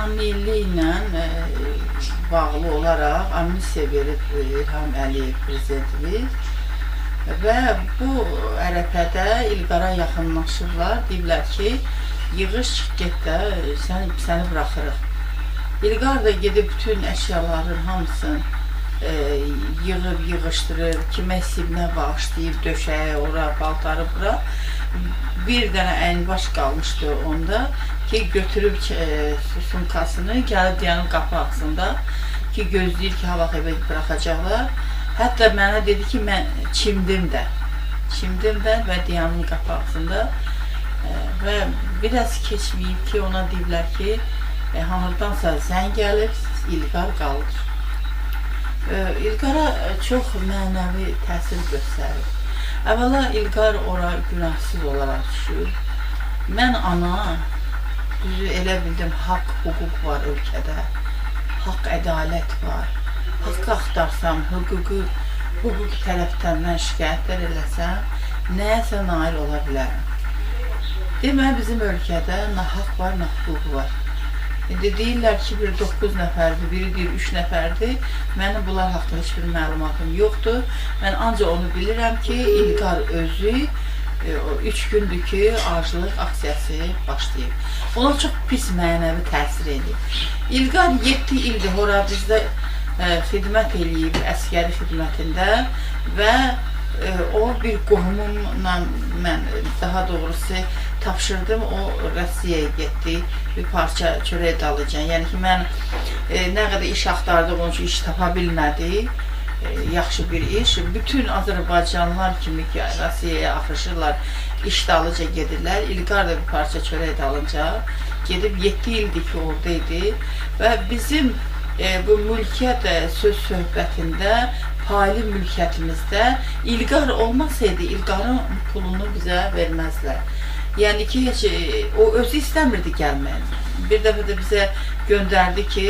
90-lı illi ilə e, bağlı olaraq amnistiya verib e, İlham Əliyev prezidentimiz və bu ərəfədə İlqara yaxınlaşırlar. Deyirlər ki, yığış çıx get də, sən, səni buraxırıq. İlqar da gedib bütün əşyaların hamısını e, yığıb, yığışdırır, kimə sibinə bağışlayıb, döşəyə, ora, paltarı bura. Bir dənə əynibaş qalmışdı onda ki, götürüb e, sumkasını, gəlib dayanıb qapı ağzında ki, gözləyir ki, hava evə buraxacaqlar. Hətta mənə dedi ki, mən çimdim də. Çimdim də və dayanım qapı ağzında. E, və biraz keçməyib ki, ona deyiblər ki, e, hanırdansa zəng gəlib, İlqar qalır. İlqara çox mənəvi təsir göstərir. Əvvəla İlqar ora günahsız olaraq düşür. Mən ana, düzü elə bildim, haqq, hüquq var ölkədə. Haqq, ədalət var. Haqqı axtarsam, hüququ, hüquq tərəfdən mən şikayətlər eləsəm, nəyəsə nail ola bilərəm. Deməli, bizim ölkədə nə haqq var, nə hüquq var. İndi deyirlər ki, bir 9 nəfərdir, biri deyir 3 nəfərdir. Mənim bunlar haqqında heç bir məlumatım yoxdur. Mən ancaq onu bilirəm ki, İlqar özü 3 e, gündür ki, aclıq aksiyası başlayıb. Ona çox pis mənəvi təsir edib. İlqar 7 ildir Horabizdə e, xidmət eləyib, əskəri xidmətində və e, o bir qohumumla mən daha doğrusu tapşırdım, o Rusiyaya getdi, bir parça çörək dalıcan. Yəni ki, mən e, nə qədər iş axtardıq, onun üçün iş tapa bilmədi. E, yaxşı bir iş. Bütün Azərbaycanlılar kimi ki, Rusiyaya axışırlar, iş dalıca gedirlər. İlqar da bir parça çörək dalınca gedib 7 ildir ki, oradaydı və bizim e, bu mülkiyyət e, söz söhbətində paylı mülkiyyətimizdə İlqar olmasaydı, İlqarın pulunu bizə verməzlər. Yəni ki, heç o özü istəmirdi gəlməyi. Bir dəfə də bizə göndərdi ki,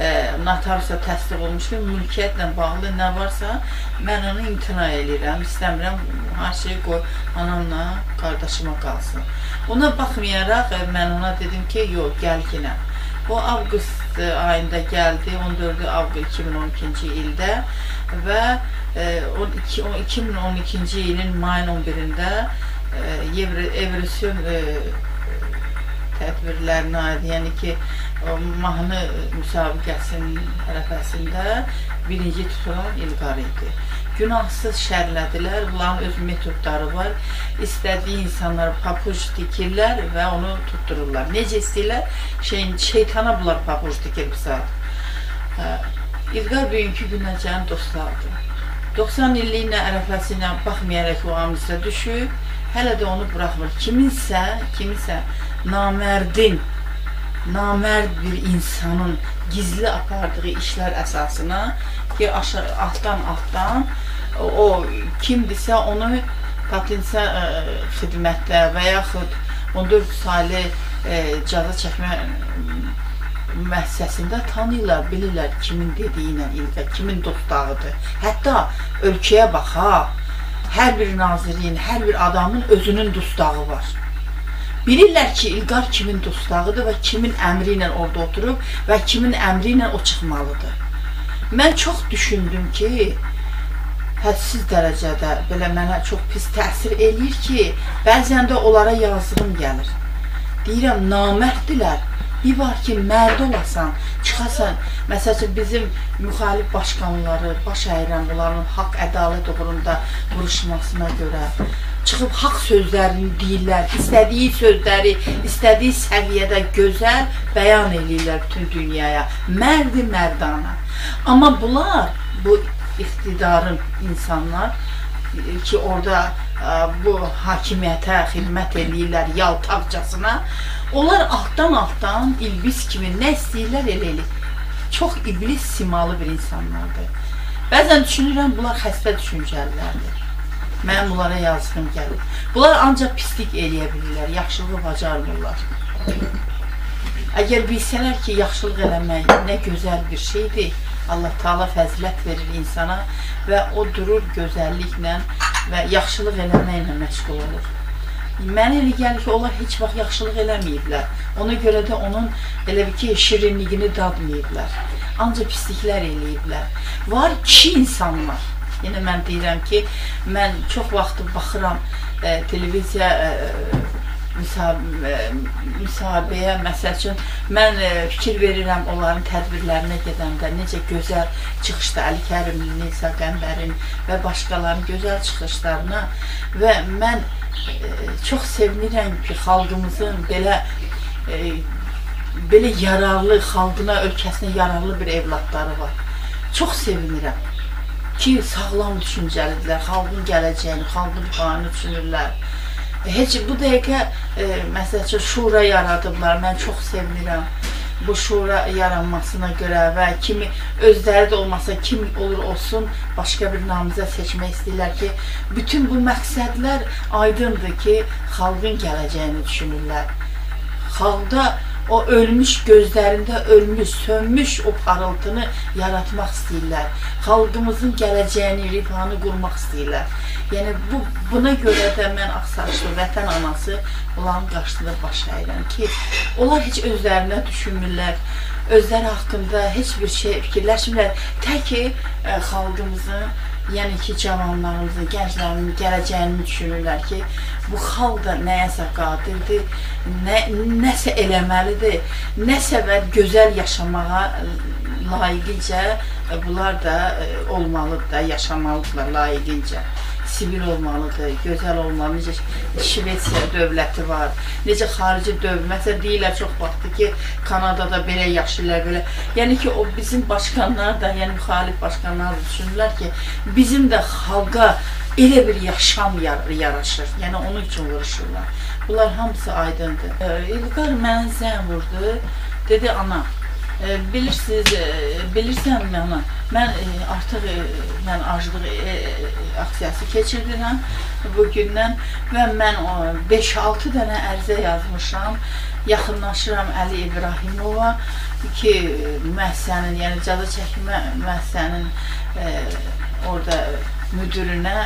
e, notariusa təsdiq olmuş ki, mülkiyyətlə bağlı nə varsa, mən onu imtina edirəm, istəmirəm, hər şeyi qoy anamla, qardaşıma qalsın. Ona baxmayaraq e, mən ona dedim ki, yox, gəl yenə. O avqust e, ayında gəldi, 14 avqust 2012-ci ildə və e, 2012-ci ilin mayın 11-də evrasyon e, tədbirlərinə aid, yəni ki, mahnı müsabiqəsinin ərəfəsində birinci tutulan İlqar idi. Günahsız şərlədilər, bunların öz metodları var. İstədiyi insanlar papuj dikirlər və onu tuttururlar. Necə istəyirlər? Şeyin, şeytana bunlar papuj dikir bu saat. İlqar bugünkü günəcənin dostlardır. 90 illiyin ərəfəsi ilə baxmayaraq o amizə düşüb, hələ də onu buraxmır. Kiminsə, kiminsə namərdin, namərd bir insanın gizli apardığı işlər əsasına ki, aşağı, altdan altdan o kimdirsə onu potensial ə, xidmətlə və yaxud 14 saylı ə, cəza çəkmə müəssisəsində tanıyırlar, bilirlər kimin dediyinə ilqə, kimin dostağıdır. Hətta ölkəyə bax ha, hər bir nazirin, hər bir adamın özünün dustağı var. Bilirlər ki, İlqar kimin dustağıdır və kimin əmri ilə orada oturub və kimin əmri ilə o çıxmalıdır. Mən çox düşündüm ki, hədsiz dərəcədə belə mənə çox pis təsir eləyir ki, bəzən də onlara yazığım gəlir. Deyirəm, namərddirlər, Bir var ki, mərd olasan, çıxasan, məsələn, bizim müxalif başqanları, baş əyirəm onların haqq, ədalət uğrunda vuruşmasına görə çıxıb haqq sözlərini deyirlər, istədiyi sözləri, istədiyi səviyyədə gözəl bəyan eləyirlər bütün dünyaya. Mərdi mərdana. Amma bunlar, bu iqtidarın insanlar ki, orada bu hakimiyyətə xidmət eləyirlər yaltaqcasına, Onlar altdan-altdan ilbis kimi nə istəyirlər elə elə. Çox iblis simalı bir insanlardır. Bəzən düşünürəm, bunlar xəstə düşüncəlilərdir. Mənim bunlara yazığım gəlir. Bunlar ancaq pislik eləyə bilirlər, yaxşılığı bacarmırlar. Əgər bilsələr ki, yaxşılıq eləmək nə gözəl bir şeydir, Allah Taala fəzilət verir insana və o durur gözəlliklə və yaxşılıq eləməklə məşğul olur. Mənə elə gəlir ki, onlar heç vaxt yaxşılıq eləməyiblər. Ona görə də onun elə bir ki, şirinliyini dadmayıblar. Ancaq pisliklər eləyiblər. Var kişi insanlar. Yenə mən deyirəm ki, mən çox vaxt baxıram e, televiziya e, müsahibəyə, məsəl üçün, mən e, fikir verirəm onların tədbirlərinə gedəndə, necə gözəl çıxışda Əli Kərimli, Nisa Qəmbərin və başqalarının gözəl çıxışlarına və mən e, çox sevinirəm ki, xalqımızın belə e, belə yararlı, xalqına, ölkəsinə yararlı bir evladları var. Çox sevinirəm ki, sağlam düşüncəlidirlər, xalqın gələcəyini, xalqın rifahını düşünürlər heç bu dəqiqə e, məsəl üçün şura yaradıblar. Mən çox sevinirəm bu şura yaranmasına görə və kimi özləri də olmasa kim olur olsun başqa bir namizə seçmək istəyirlər ki, bütün bu məqsədlər aydındır ki, xalqın gələcəyini düşünürlər. Xalqda o ölmüş gözlərində ölmüş, sönmüş o parıltını yaratmaq istəyirlər. Xalqımızın gələcəyini, rifahını qurmaq istəyirlər. Yəni bu buna görə də mən Ağsaçlı vətən anası onların qarşısında baş əyirəm ki, onlar heç özlərinə düşünmürlər, özləri haqqında heç bir şey fikirləşmirlər. Tək ki ə, xalqımızın, yəni ki, cavanlarımızın, gənclərin gələcəyini düşünürlər ki, bu xalq da nəyəsə qadirdir, nə, nəsə eləməlidir, nəsə və gözəl yaşamağa layiqincə bunlar da olmalıdır da, yaşamalıdırlar layiqincə sivil olmalıdır, gözəl olmalı. Necə Şvetsiya dövləti var, necə xarici dövlət. Məsələn deyirlər çox vaxtdır ki, Kanadada belə yaşayırlar, belə. Yəni ki, o bizim başqanlar da, yəni müxalif başqanlar düşünürlər ki, bizim də xalqa elə bir yaşam yar yaraşır. Yəni onun üçün vuruşurlar. Bunlar hamısı aydındır. İlqar mənə zəng vurdu. Dedi ana, bilirsiniz, bilirsənmi ana? Mən artıq mən aclıq aksiyası keçirdirəm bu gündən və mən 5-6 dənə ərizə yazmışam. Yaxınlaşıram Əli İbrahimova ki, müəssisənin, yəni cəza çəkmə müəssisənin orada müdürünə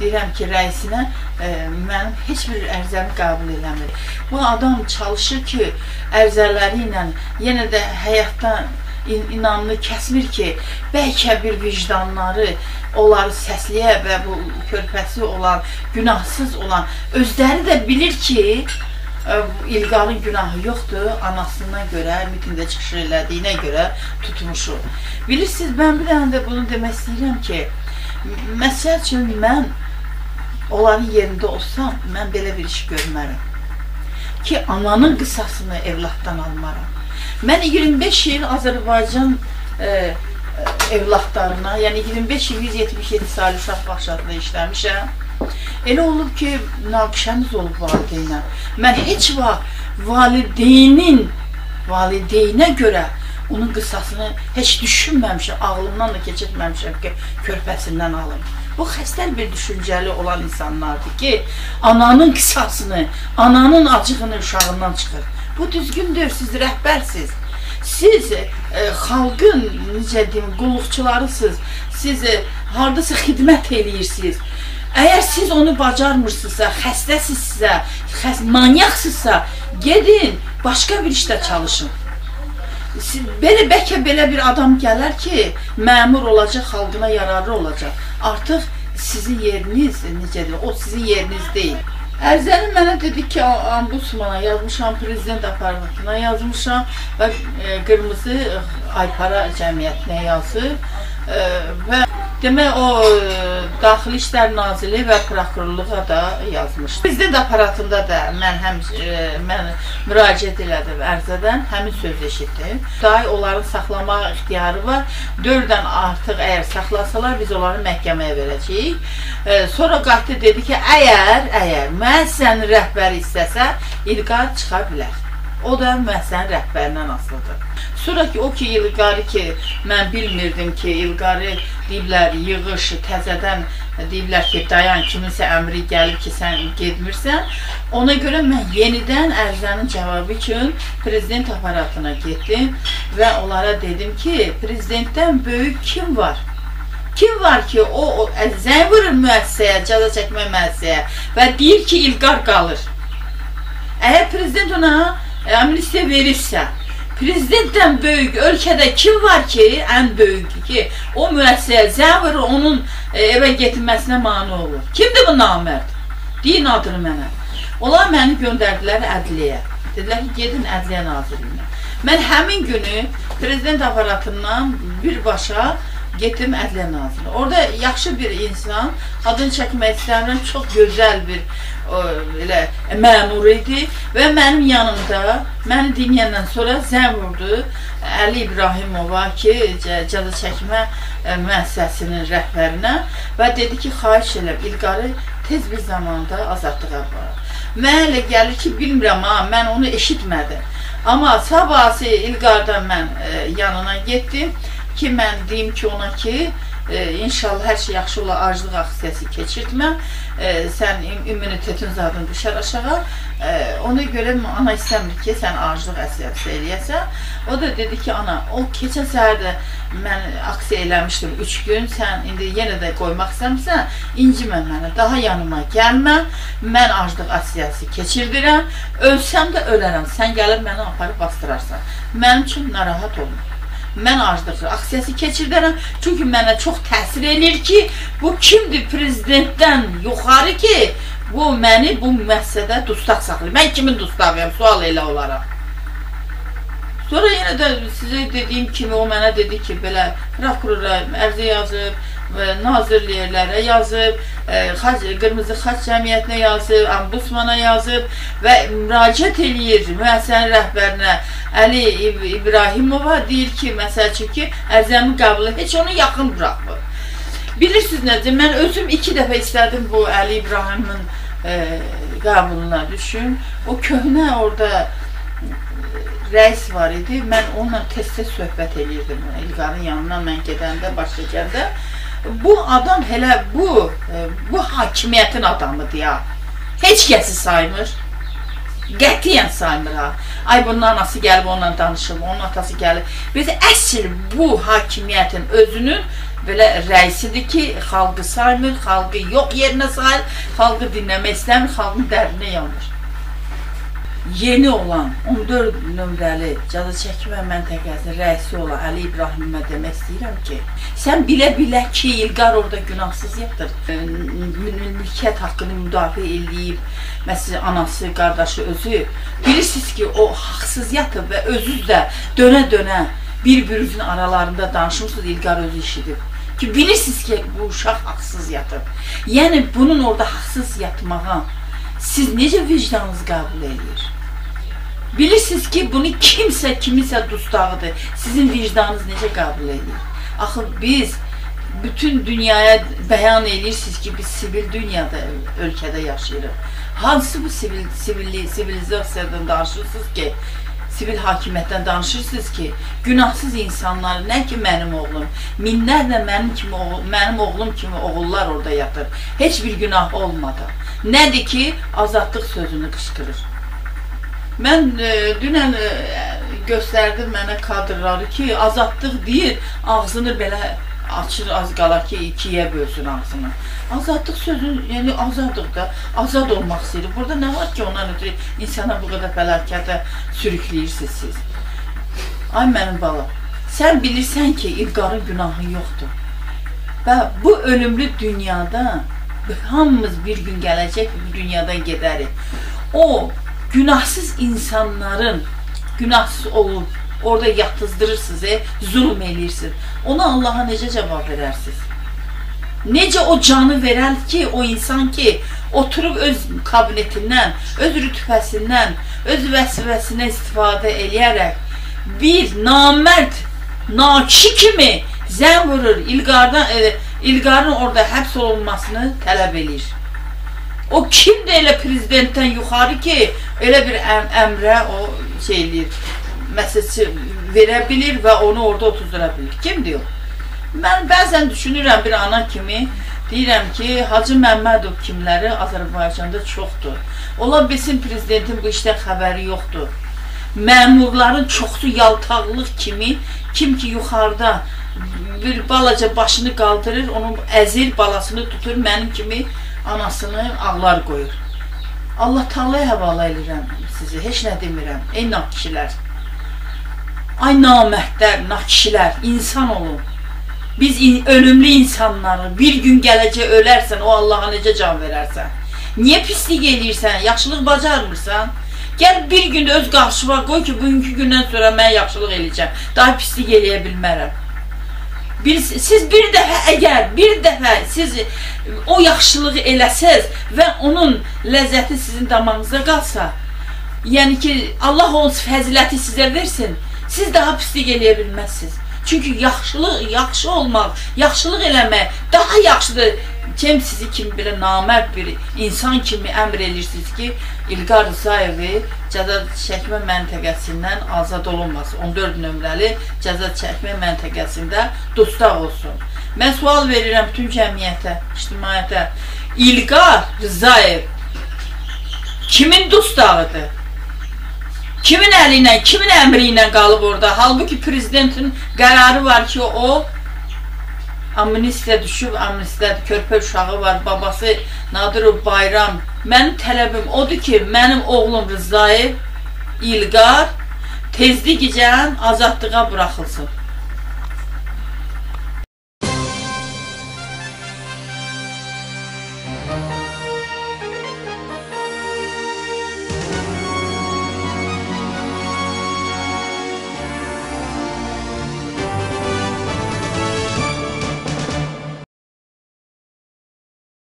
deyirəm ki, rəisinə e, mənim heç bir ərizəmi qəbul eləmir. Bu adam çalışır ki, ərizələri ilə yenə də həyatdan inamını kəsmir ki, bəlkə bir vicdanları onları səsləyə və bu körpəsi olan, günahsız olan, özləri də bilir ki, e, İlqarın günahı yoxdur, anasından görə, mitində çıxış elədiyinə görə tutmuşu. Bilirsiniz, mən bir dənə də bunu demək istəyirəm ki, məsəl üçün mən onların yerində olsam, mən belə bir iş görmərəm. Ki, ananın qısasını evlatdan almaram. Mən 25 il Azərbaycan e, e, evlatlarına, yəni 25 il 177 saylı uşaq bağçasında işləmişəm. Elə olub ki, münaqişəmiz olub valideynlə. Mən heç vaxt valideynin valideynə görə onun qısasını heç düşünməmişəm, ağlımdan da keçirtməmişəm ki, körpəsindən alım. Bu xəstəl bir düşüncəli olan insanlardır ki, ananın qısasını, ananın acığını uşağından çıxır. Bu düzgündür, siz rəhbərsiz. Siz e, xalqın, necə deyim, qulluqçularısınız. Siz e, hardasa xidmət eləyirsiniz. Əgər siz onu bacarmırsınızsa, xəstəsizsə, xəst manyaqsınızsa, gedin, başqa bir işdə çalışın. Siz, belə bəlkə belə bir adam gələr ki, məmur olacaq, xalqına yararlı olacaq. Artıq sizin yeriniz, necə deyim, o sizin yeriniz deyil. Ərzəni mənə dedi ki, ambusmana yazmışam, prezident aparatına yazmışam və e, qırmızı e, aypara cəmiyyətinə yazır e, və Demək o Daxili İşlər Naziri və prokurorluğa da yazmışdı. Prezident aparatında da mən həm mən müraciət elədim ərzədən, həmin sözü eşitdim. Day onların saxlama ixtiyarı var. 4-dən artıq əgər saxlasalar biz onları məhkəməyə verəcəyik. Sonra qayıtdı dedi ki, əgər əgər müəssisənin rəhbəri istəsə, İlqar çıxa bilər. O da müəssisənin rəhbərindən asılıdır. Sonra ki, o ki, İlqarı ki, mən bilmirdim ki, İlqarı deyiblər, yığış, təzədən deyiblər ki, dayan, kiminsə əmri gəlib ki, sən getmirsən. Ona görə mən yenidən ərizənin cavabı üçün prezident aparatına getdim və onlara dedim ki, prezidentdən böyük kim var? Kim var ki o, o zəng vurur müəssisəyə, cəza çəkmə müəssisəyə və deyir ki, İlqar qalır. Əgər prezident ona amnistiya verirsə, prezidentdən böyük ölkədə kim var ki, ən böyük ki, o müəssisəyə vurur, onun e, evə getirməsinə mane olur. Kimdir bu namərd? Deyin adını mənə. Onlar məni göndərdilər ədliyə. Dedilər ki, gedin ədliyə nazirliyinə. Mən həmin günü prezident aparatından birbaşa getdim Ədliyyə Nazirliyi. Orada yaxşı bir insan, adını çəkmək istəmirəm, çox gözəl bir o, elə məmur idi və mənim yanımda məni dinləyəndən sonra zəng vurdu Əli İbrahimova ki, cəza çəkmə ə, müəssisəsinin rəhbərinə və dedi ki, xahiş edirəm İlqarı tez bir zamanda azadlığa aparaq. Mənə elə gəlir ki, bilmirəm ha, mən onu eşitmədim. Amma sabahsı İlqardan mən e, yanına getdim ki, mən deyim ki ona ki, e, inşallah hər şey yaxşı olar, aclıq aksiyası keçirtmə, e, sən immunitetin zadın düşər aşağı, e, ona görə ana istəmir ki, sən aclıq aksiyası eləyəsən. O da dedi ki, ana, o keçən səhər də mən aksiya eləmişdim 3 gün, sən indi yenə də qoymaq istəmirsən, incimə mənə, daha yanıma gəlmə, mən aclıq aksiyası keçirdirəm, ölsəm də ölərəm, sən gəlib məni aparıb bastırarsan. Mənim üçün narahat olma mən aclıq aksiyası keçirdərəm. Çünki mənə çox təsir eləyir ki, bu kimdir prezidentdən yuxarı ki, bu məni bu müəssisədə dustaq saxlayır. Mən kimin dustağıyam? Sual elə olaraq. Sonra yenə də sizə dediyim kimi o mənə dedi ki, belə prokurora ərizə yazıb, nazirliklərə yazıb, e, xaç, Qırmızı Xaç Cəmiyyətinə yazıb, Ambusmana yazıb və müraciət eləyir müəssisənin rəhbərinə Əli İbrahimova deyir ki, məsəl üçün ki, ərzəmi qəbulu heç onu yaxın buraxmır. Bilirsiniz necə, mən özüm iki dəfə istədim bu Əli İbrahimin e, qəbuluna düşün. O köhnə orada rəis var idi. Mən onunla tez-tez söhbət eləyirdim. İlqarın yanına mən gedəndə, başa gəndə bu adam hələ bu e, bu hakimiyyətin adamıdır ya. Heç kəsi saymır. Qətiyyən saymır ha. Ay bunun anası gəlib onunla danışır, onun atası gəlib. Biz əsl bu hakimiyyətin özünün belə rəisidir ki, xalqı saymır, xalqı yox yerinə sayır, xalqı dinləmək istəmir, xalqın dərdinə yanır yeni olan 14 nömrəli cəza çəkmə məntəqəsinin rəisi olan Əli İbrahimə demək istəyirəm ki, sən bilə-bilə ki, İlqar orada günahsız yatır. Mülkiyyət haqqını müdafiə eləyib, məsələn, anası, qardaşı özü. Bilirsiniz ki, o haqsız yatıb və özünüz də dönə-dönə bir-birinizin aralarında danışırsınız, İlqar özü işidib ki, bilirsiniz ki, bu uşaq haqsız yatıb. Yəni, bunun orada haqsız yatmağa siz necə vicdanınız qəbul edir? Bilirsiniz ki, bunu kimsə kimisə dustağıdır. Sizin vicdanınız necə qəbul edir? Axı biz bütün dünyaya bəyan edirsiniz ki, biz sivil dünyada ölkədə yaşayırıq. Hansı bu sivil sivilli sivilizasiyadan danışırsınız ki, sivil hakimiyyətdən danışırsınız ki, günahsız insanlar, nə ki mənim oğlum, minlərlə mənim kimi oğul, mənim oğlum kimi oğullar orada yatır. Heç bir günah olmadan. Nədir ki, azadlıq sözünü qışqırır. Mən e, dünən e, göstərdim mənə kadrları ki, azadlıq deyir, ağzını belə açır az qala ki, ikiyə bölsün ağzını. Azadlıq sözü, yəni azadlıq da, azad olmaq istəyir. Burada nə var ki, ondan ötürü insana bu qədər fəlakətə sürükləyirsiniz siz? Ay mənim balam, sən bilirsən ki, İlqarın günahı yoxdur. Və bu ölümlü dünyada hamımız bir gün gələcək, bu dünyadan gedərik. O günahsız insanların günahsız olub orada yatızdırırsınız, e, zulm eləyirsiniz. Ona Allaha necə cavab verərsiniz? Necə o canı verər ki, o insan ki, oturub öz kabinetindən, öz rütbəsindən, öz vəzifəsinə istifadə eləyərək bir namərd, nakişi kimi zən vurur, İlqardan, e, İlqarın orada həbs olunmasını tələb eləyir. O kimdir elə prezidentdən yuxarı ki, elə bir əm əmrə o şey eləyir, məsələsi verə bilir və onu orada otuzdura bilir. Kimdir o? Mən bəzən düşünürəm bir ana kimi, deyirəm ki, Hacı Məmmədov kimləri Azərbaycanda çoxdur. Ola bilsin prezidentin bu işdən xəbəri yoxdur. Məmurların çoxsu yaltaqlıq kimi, kim ki yuxarıda bir balaca başını qaldırır, onu əzir, balasını tutur, mənim kimi anasını ağlar qoyur. Allah Taala'ya həvalə edirəm sizi, heç nə demirəm. Ey nakişilər. Ay namərdlər, nakişilər, insan olun. Biz in ölümlü insanları bir gün gələcək ölərsən, o Allaha necə can verərsən? Niyə pislik eləyirsən? Yaxşılıq bacarmırsan? Gəl bir gün öz qarşıma qoy ki, bugünkü gündən sonra mən yaxşılıq eləyəcəm. Daha pislik eləyə bilmərəm. Bir, siz bir dəfə əgər bir dəfə siz o yaxşılığı eləsəz və onun ləzzəti sizin damağınızda qalsa, yəni ki, Allah onun fəziləti sizə versin, siz daha pislik eləyə bilməzsiniz. Çünki yaxşılıq, yaxşı olmaq, yaxşılıq eləmək daha yaxşıdır. Kim sizi kim belə namərd bir insan kimi əmr edirsiniz ki, İlqar Rzayevi cəza çəkmə məntəqəsindən azad olunmasın. 14 nömrəli cəza çəkmə məntəqəsində dustaq olsun. Mən sual verirəm bütün cəmiyyətə, ictimaiyyətə. İlqar Rzayev kimin dustağıdır? Kimin əli ilə, kimin əmri ilə qalıb orada? Halbuki prezidentin qərarı var ki, o amnistiya düşüb, amnistiya körpə uşağı var, babası Nadirov Bayram. Mənim tələbim odur ki, mənim oğlum Rızayev İlqar tezlikcə azadlığa buraxılsın.